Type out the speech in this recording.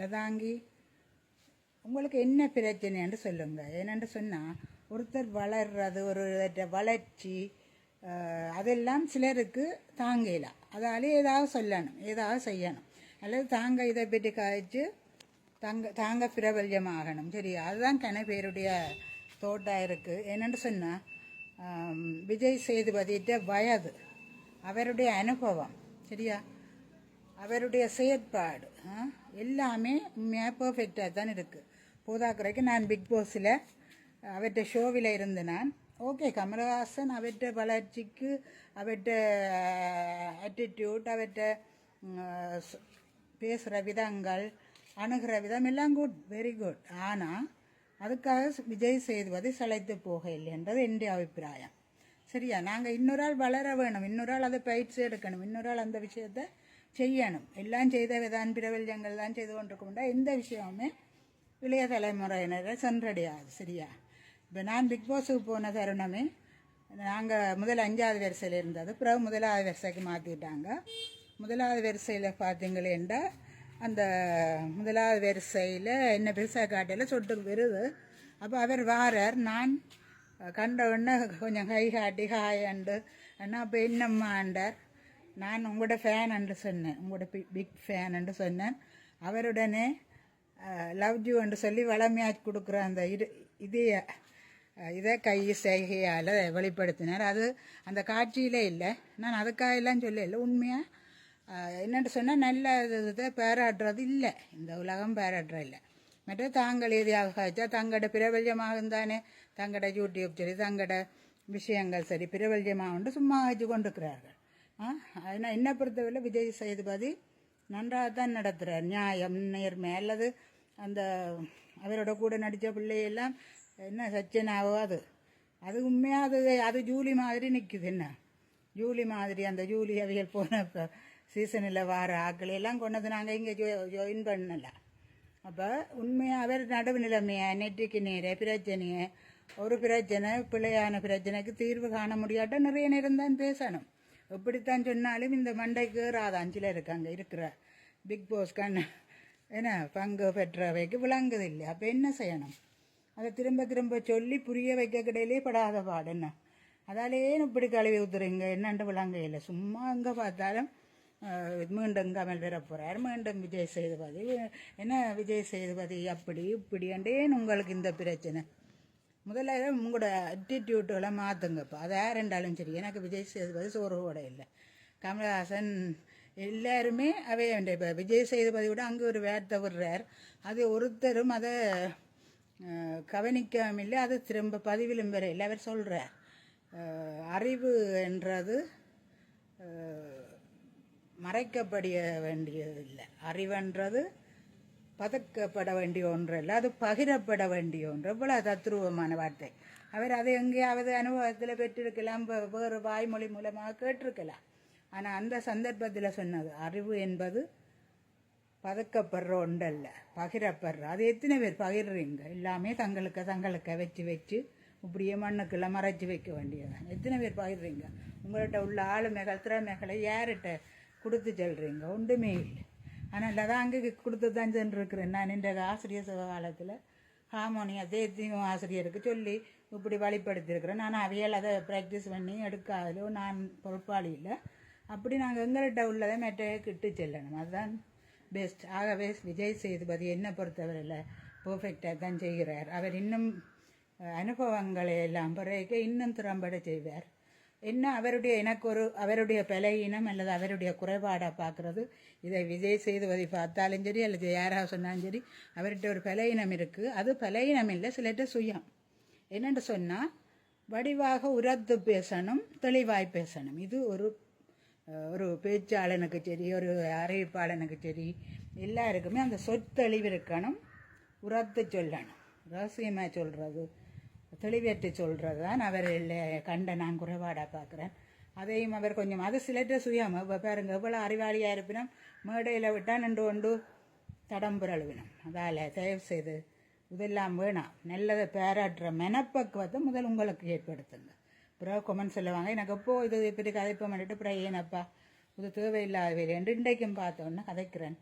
லதாங்கி உங்களுக்கு என்ன பிரச்சனைன்னு சொல்லுங்க. என்னென்று சொன்னால் ஒருத்தர் வளர்றது ஒரு வளர்ச்சி அதெல்லாம் சிலருக்கு தாங்கலாம் அதால் ஏதாவது சொல்லணும் ஏதாவது செய்யணும். அல்லது தாங்க இதை பற்றி காய்ச்சி தாங்க தாங்க பிரபல்யமாகணும். சரி அதுதான் கன பேருடைய தோட்டம் இருக்குது என்னென்னு சொன்னால் விஜய் சேதுபதியிட்ட வயது அவருடைய அனுபவம். சரியா? அவருடைய செயற்பாடு ஆ, எல்லாமே உண்மையாக பர்ஃபெக்டாக தான் இருக்குது போதாக்குறைக்கு நான் பிக் பாஸில் அவற்ற ஷோவில் இருந்து நான் ஓகே கமலஹாசன் அவற்ற வளர்ச்சிக்கு அவற்ற ஆட்டிடியூட் அவற்ற பேசுகிற விதங்கள் அணுகிற விதம் எல்லாம் குட் வெரி குட் ஆனால் அதுக்காக விஜய் செய்துவது சளைத்து போக இல்லைன்றது என்னுடைய அபிப்பிராயம். சரியா? நாங்கள் இன்னொரு ஆள் வளர வேணும் இன்னொரு ஆள் அதை பயிற்சி எடுக்கணும் இன்னொரு ஆள் அந்த விஷயத்தை செய்யணும். எல்லாம் செய்த விதான் பிரபல்யங்கள் தான் செய்து கொண்டிருக்கோம்டா. எந்த விஷயமுமே இளைய தலைமுறையினரை சென்றடையாது சரியா? இப்போ நான் பிக் பாஸுக்கு போன தருணமே நாங்கள் முதல் அஞ்சாவது வரிசையில் இருந்தது. பிறகு முதலாவது வரிசைக்கு மாற்றிட்டாங்க முதலாவது வரிசையில் பார்த்தீங்களேண்டா அந்த முதலாவது வரிசையில் என்ன பெருசாக காட்டையில் சொட்டு வருது அப்போ அவர் வாரார். நான் கண்ட உடனே கொஞ்சம் கை காட்டி அண்டு அண்ணா அப்போ என்னம்மாண்டார் நான் உங்களோட ஃபேன் என்று சொன்னேன். உங்களோட பிக் ஃபேன் என்று சொன்னேன். அவருடனே லவ் யூ என்று சொல்லி வளமையாக்கி கொடுக்குற அந்த இது இதைய இதை கை செய்கையால் வெளிப்படுத்தினார். அது அந்த காட்சியிலே இல்லை. நான் அதுக்காக எல்லாம் சொல்லல உண்மையாக என்னென்னு சொன்னால் நல்ல இது இதை இல்லை. இந்த உலகம் பேராடுற இல்லை. மற்ற தாங்கள் எதையாக காய்ச்சா தங்களோட பிரபல்யமாக இருந்தானே? தங்களோட யூடியூப் சரி தங்களோட விஷயங்கள் சரி பிரபல்யமாக உண்டு சும்மா வச்சு கொண்டிருக்கிறார்கள். அதனால் என்னை பொறுத்தவரை விஜய் சேதுபதி நன்றாக தான் நடத்துகிறார் நியாயம் நேர்மை அல்லது அந்த அவரோட கூட நடித்த பிள்ளையெல்லாம் என்ன சச்சனாவோ அது. அது உண்மையாக அது அது ஜூலி மாதிரி நிற்குது என்ன? ஜூலி மாதிரி அந்த ஜூலி அவியல் போன இப்போ சீசனில் வார ஆக்களை எல்லாம் கொண்டது நாங்கள் இங்கே ஜோ ஜாயின் பண்ணலை. அப்போ உண்மையாக அவர் நடுவு நிலைமையை நெற்றிக்கு நேர பிரச்சனையை ஒரு பிரச்சனை பிள்ளையான பிரச்சனைக்கு தீர்வு காண முடியாட்ட நிறைய நேரம் தான் பேசணும். எப்படித்தான் சொன்னாலும் இந்த மண்டைக்கு ஏறாதான் அஞ்சில் இருக்காங்க இருக்கிற பிக் பாஸ் கண் என்ன பங்கு பெற்றவைக்கு விளங்குது இல்லை அப்போ என்ன செய்யணும்? அதை திரும்ப திரும்ப சொல்லி புரிய வைக்க கிடையிலே படாத பாடு என்ன? அதாலே இப்படி கழுவி ஊத்துறீங்க. என்னண்டு விளங்கையில் சும்மா எங்கே பார்த்தாலும் மீண்டும் கமல் பெற போகிறார் மீண்டும் விஜய் சேதுபதி. என்ன விஜய் சேதுபதி? அப்படி இப்படி அண்டேன்னு உங்களுக்கு இந்த பிரச்சனை. முதல்ல உங்களோட அட்டிடியூட்டுகளை மாற்றுங்கப்பா அது யார் ரெண்டாலும் சரி. எனக்கு விஜய் சேதுபதி சோறு கூட இல்லை. கமல்ஹாசன் எல்லாருமே அவை இப்போ விஜய் சேதுபதி விட அங்கே ஒரு வேர்த்தை விடுறார். அது ஒருத்தரும் அதை அஹ், கவனிக்காமலே அது திரும்ப பதிவிலும் வர இல்லை. அவர் சொல்கிறார் அறிவு என்றது மறைக்கப்படிய வேண்டியதில்லை. அறிவுன்றது பதக்கப்பட வேண்டிய ஒன்று இல்லை அது பகிரப்பட வேண்டிய ஒன்று. இவ்வளோ தத்ரூபமான வார்த்தை. அவர் அதை எங்கேயாவது அனுபவத்தில் பெற்றிருக்கலாம் வேறு வாய்மொழி மூலமாக கேட்டிருக்கலாம். ஆனால் அந்த சந்தர்ப்பத்தில் சொன்னது அறிவு என்பது பதக்கப்படுற ஒன்றல்ல பகிரப்படுற. அது எத்தனை பேர் பகிர்றீங்க? எல்லாமே தங்களுக்கு தங்களுக்கு வச்சு வச்சு இப்படியே மண்ணுக்குள்ள மறைச்சி வைக்க வேண்டியதான் எத்தனை பேர் பகிர்றீங்க? உங்கள்கிட்ட உள்ள ஆளுமைகள் திறமைகளை யார்கிட்ட கொடுத்து செல்றீங்க? ஒன்றுமே இல்லை. ஆனால் அதான் அங்கே கொடுத்து தான் சென்றிருக்கிறேன். நான் இந்த ஆசிரியர் சிவ காலத்தில் ஹார்மோனியத்தை ஆசிரியருக்கு சொல்லி இப்படி வழிப்படுத்தியிருக்கிறேன். நான் அவையால் அதை ப்ராக்டிஸ் பண்ணி எடுக்காதோ நான் பொறுப்பாளி இல்லை. அப்படி நாங்கள் எங்கள்கிட்ட உள்ளதை மெட்டையை கிட்டு செல்லணும். அதுதான் பெஸ்ட் ஆகவே விஜய் சேதுபதி என்னை பொறுத்தவரையில் பர்ஃபெக்டாக தான் செய்கிறார். அவர் இன்னும் அனுபவங்களை எல்லாம் பிறகு இன்னும் திறம்பட செய்வார். என்ன அவருடைய எனக்கு ஒரு அவருடைய பலகீனம் அல்லது அவருடைய குறைபாடாக பார்க்குறது? இதை விஜய் சேதுபதி பார்த்தாலும் சரி அல்லது யாராவது சொன்னாலும் சரி அவர்கிட்ட ஒரு பலகீனம் இருக்குது அது பலகீனம் இல்லை சிலர்கிட்ட சுயம். என்னென்று சொன்னால் வடிவாக உரத்து பேசணும் தெளிவாய் பேசணும். இது ஒரு ஒரு பேச்சாளனுக்கு சரி ஒரு அறிவிப்பாளனுக்கு சரி எல்லாருக்குமே அந்த சொத்தெளிவு இருக்கணும் உரத்து சொல்லணும். ரகசியமாக சொல்கிறது தெளிவேற்று சொல்கிறது தான் அவர் கண்ட நான் குறைபாடாக பார்க்குறேன். அதையும் அவர் கொஞ்சம் அது சிலற்ற சுயம் இப்போ பாருங்க எவ்வளோ அறிவாளியாக இருப்பினும் மேடையில் விட்டால் நின்று கொண்டு தடம்புரழுவினும் அதால் தயவு செய்து இதெல்லாம் வேணாம் நல்லதை பேராட்டுற மெனப்பக்குவத்தை முதல் உங்களுக்கு ஏற்படுத்துங்க. பிறகு கொமெண்ட் சொல்லுவாங்க எனக்கு எப்போ இது இப்படி கதைப்பம்? பண்ணிட்டு பிறகு ஏனப்பா இது தேவையில்லாத வேலை என்று இன்றைக்கும் பார்த்தோன்னே கதைக்கிறேன்.